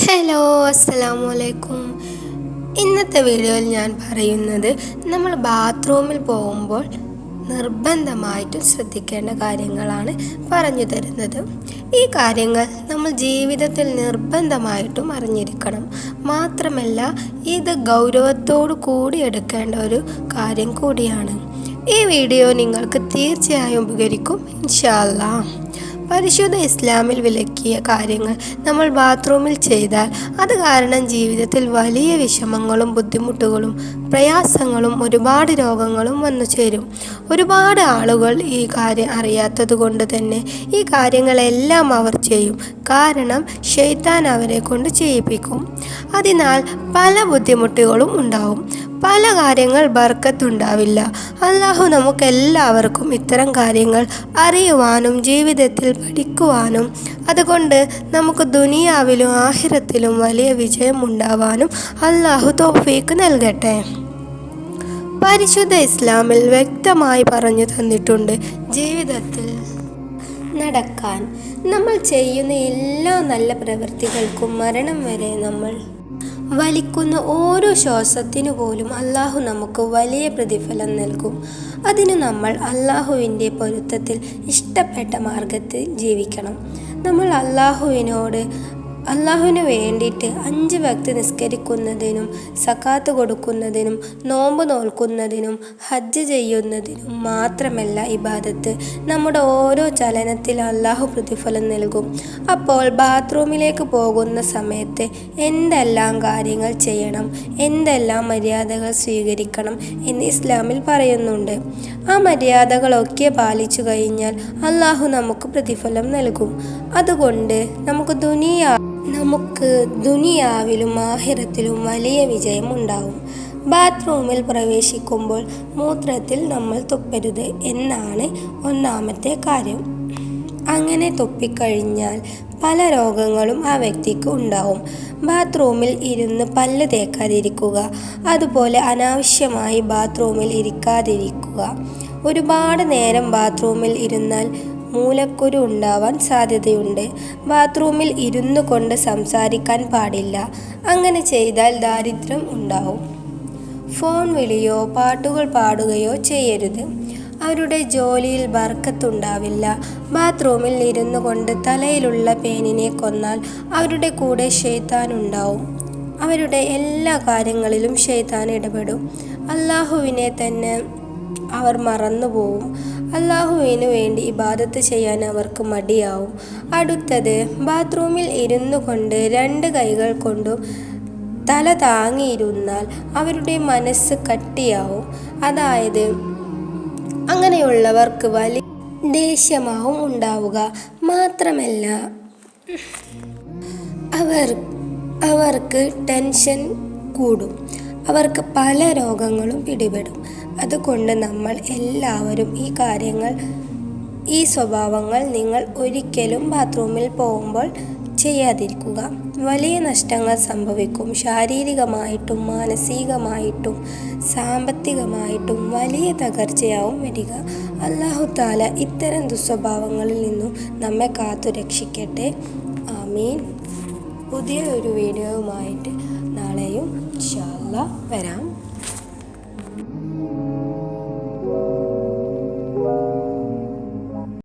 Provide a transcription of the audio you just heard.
Hello അസ്സലാമു അലൈക്കും ഇന്നത്തെ വീഡിയോയിൽ ഞാൻ പറയുന്നത് നമ്മൾ ബാത്റൂമിൽ പോകുമ്പോൾ നിർബന്ധമായിട്ടും ശ്രദ്ധിക്കേണ്ട കാര്യങ്ങളാണ് പറഞ്ഞു തരുന്നത്. ഈ കാര്യങ്ങൾ നമ്മൾ ജീവിതത്തിൽ നിർബന്ധമായിട്ടും അറിഞ്ഞിരിക്കണം. മാത്രമല്ല ഇത് ഗൗരവത്തോടു കൂടി എടുക്കേണ്ട ഒരു കാര്യം കൂടിയാണ്. ഈ വീഡിയോ നിങ്ങൾക്ക് തീർച്ചയായും ഉപകരിക്കും. ഇൻഷാല്ലാ പരിശുദ്ധ ഇസ്ലാമിൽ വിലക്കിയ കാര്യങ്ങൾ നമ്മൾ ബാത്റൂമിൽ ചെയ്താൽ അത് കാരണം ജീവിതത്തിൽ വലിയ വിഷമങ്ങളും ബുദ്ധിമുട്ടുകളും പ്രയാസങ്ങളും ഒരുപാട് രോഗങ്ങളും വന്നു ചേരും. ഒരുപാട് ആളുകൾ ഈ കാര്യം അറിയാത്തത് കൊണ്ട് തന്നെ ഈ കാര്യങ്ങളെല്ലാം അവർ ചെയ്യും. കാരണം ഷെയ്ത്താൻ അവരെ കൊണ്ട് ചെയ്യിപ്പിക്കും. അതിനാൽ പല ബുദ്ധിമുട്ടുകളും ഉണ്ടാവും. പല കാര്യങ്ങൾ ബർക്കത്തുണ്ടാവില്ല. അള്ളാഹു നമുക്കെല്ലാവർക്കും ഇത്തരം കാര്യങ്ങൾ അറിയുവാനും ജീവിതത്തിൽ പഠിക്കുവാനും അതുകൊണ്ട് നമുക്ക് ദുനിയാവിലും ആഹിരത്തിലും വലിയ വിജയം ഉണ്ടാവാനും അള്ളാഹു തോഫീക്ക് നൽകട്ടെ. പരിശുദ്ധ ഇസ്ലാമിൽ വ്യക്തമായി പറഞ്ഞു തന്നിട്ടുണ്ട് ജീവിതത്തിൽ നടക്കാൻ. നമ്മൾ ചെയ്യുന്ന എല്ലാ നല്ല പ്രവൃത്തികൾക്കും മരണം വരെ നമ്മൾ വലിക്കുന്ന ഓരോ ശ്വാസത്തിനു പോലും അള്ളാഹു നമുക്ക് വലിയ പ്രതിഫലം നൽകും. അതിന് നമ്മൾ അള്ളാഹുവിന്റെ പൊരുത്തത്തിൽ ഇഷ്ടപ്പെട്ട മാർഗത്തിൽ ജീവിക്കണം. നമ്മൾ അള്ളാഹുവിനോട് അള്ളാഹുവിന് വേണ്ടിയിട്ട് അഞ്ച് ഭക്തി നിസ്കരിക്കുന്നതിനും സക്കാത്ത് കൊടുക്കുന്നതിനും നോമ്പ് നോൽക്കുന്നതിനും ഹജ്ജ് ചെയ്യുന്നതിനും മാത്രമല്ല ഇബാദത്ത്. നമ്മുടെ ഓരോ ചലനത്തിൽ അള്ളാഹു പ്രതിഫലം നൽകും. അപ്പോൾ ബാത്റൂമിലേക്ക് പോകുന്ന സമയത്ത് എന്തെല്ലാം കാര്യങ്ങൾ ചെയ്യണം എന്തെല്ലാം മര്യാദകൾ സ്വീകരിക്കണം എന്ന് ഇസ്ലാമിൽ പറയുന്നുണ്ട്. ആ മര്യാദകളൊക്കെ പാലിച്ചു കഴിഞ്ഞാൽ അള്ളാഹു നമുക്ക് പ്രതിഫലം നൽകും. അതുകൊണ്ട് നമുക്ക് ദുനിയാ നമുക്ക് ദുനിയാവിലും ആഹിരത്തിലും വലിയ വിജയം ഉണ്ടാവും ബാത്റൂമിൽ പ്രവേശിക്കുമ്പോൾ മൂത്രത്തിൽ നമ്മൾ തുപ്പരുത് എന്നാണ് ഒന്നാമത്തെ കാര്യം. അങ്ങനെ തുപ്പിക്കഴിഞ്ഞാൽ പല രോഗങ്ങളും ആ വ്യക്തിക്ക് ഉണ്ടാവും. ബാത്റൂമിൽ ഇരുന്ന് പല്ല് തേക്കാതിരിക്കുക അതുപോലെ അനാവശ്യമായി ബാത്റൂമിൽ ഇരിക്കാതിരിക്കുക. ഒരുപാട് നേരം ബാത്റൂമിൽ ഇരുന്നാൽ മൂലക്കുരു ഉണ്ടാവാൻ സാധ്യതയുണ്ട്. ബാത്റൂമിൽ ഇരുന്നു കൊണ്ട് സംസാരിക്കാൻ പാടില്ല. അങ്ങനെ ചെയ്താൽ ദാരിദ്ര്യം ഉണ്ടാവും. ഫോൺ വിളിയോ പാട്ടുകൾ പാടുകയോ ചെയ്യരുത്. അവരുടെ ജോലിയിൽ ബർക്കത്തുണ്ടാവില്ല. ബാത്റൂമിൽ ഇരുന്നു കൊണ്ട് തലയിലുള്ള പേനിനെ കൊന്നാൽ അവരുടെ കൂടെ ഷെയ്ത്താനുണ്ടാവും അവരുടെ എല്ലാ കാര്യങ്ങളിലും ഷെയ്ത്താൻ ഇടപെടും. അള്ളാഹുവിനെ തന്നെ അവർ മറന്നുപോവും. അള്ളാഹുവിന് വേണ്ടി ഇബാദത്ത് ചെയ്യാൻ അവർക്ക് മടിയാവും. അടുത്തത് ബാത്റൂമിൽ ഇരുന്നു കൊണ്ട് രണ്ട് കൈകൾ കൊണ്ടും തല താങ്ങിയിരുന്നാൽ അവരുടെ മനസ്സ് കട്ടിയാവും. അതായത് അങ്ങനെയുള്ളവർക്ക് വലിയ ദേഷ്യമാവും ഉണ്ടാവുക. മാത്രമല്ല അവർ അവർക്ക് ടെൻഷൻ കൂടും. അവർക്ക് പല രോഗങ്ങളും പിടിപെടും. അതുകൊണ്ട് നമ്മൾ എല്ലാവരും ഈ കാര്യങ്ങൾ ഈ സ്വഭാവങ്ങൾ നിങ്ങൾ ഒരിക്കലും ബാത്റൂമിൽ പോകുമ്പോൾ ചെയ്യാതിരിക്കുക. വലിയ നഷ്ടങ്ങൾ സംഭവിക്കും. ശാരീരികമായിട്ടും മാനസികമായിട്ടും സാമ്പത്തികമായിട്ടും വലിയ തകർച്ചയാവും വരിക. അള്ളാഹു താല ഇത്തരം ദുസ്വഭാവങ്ങളിൽ നിന്നും നമ്മെ കാത്തു രക്ഷിക്കട്ടെ. ആമീൻ. പുതിയ ഒരു വീഡിയോയുമായിട്ട് നാളെയും ഇൻഷാല്ല വരാം.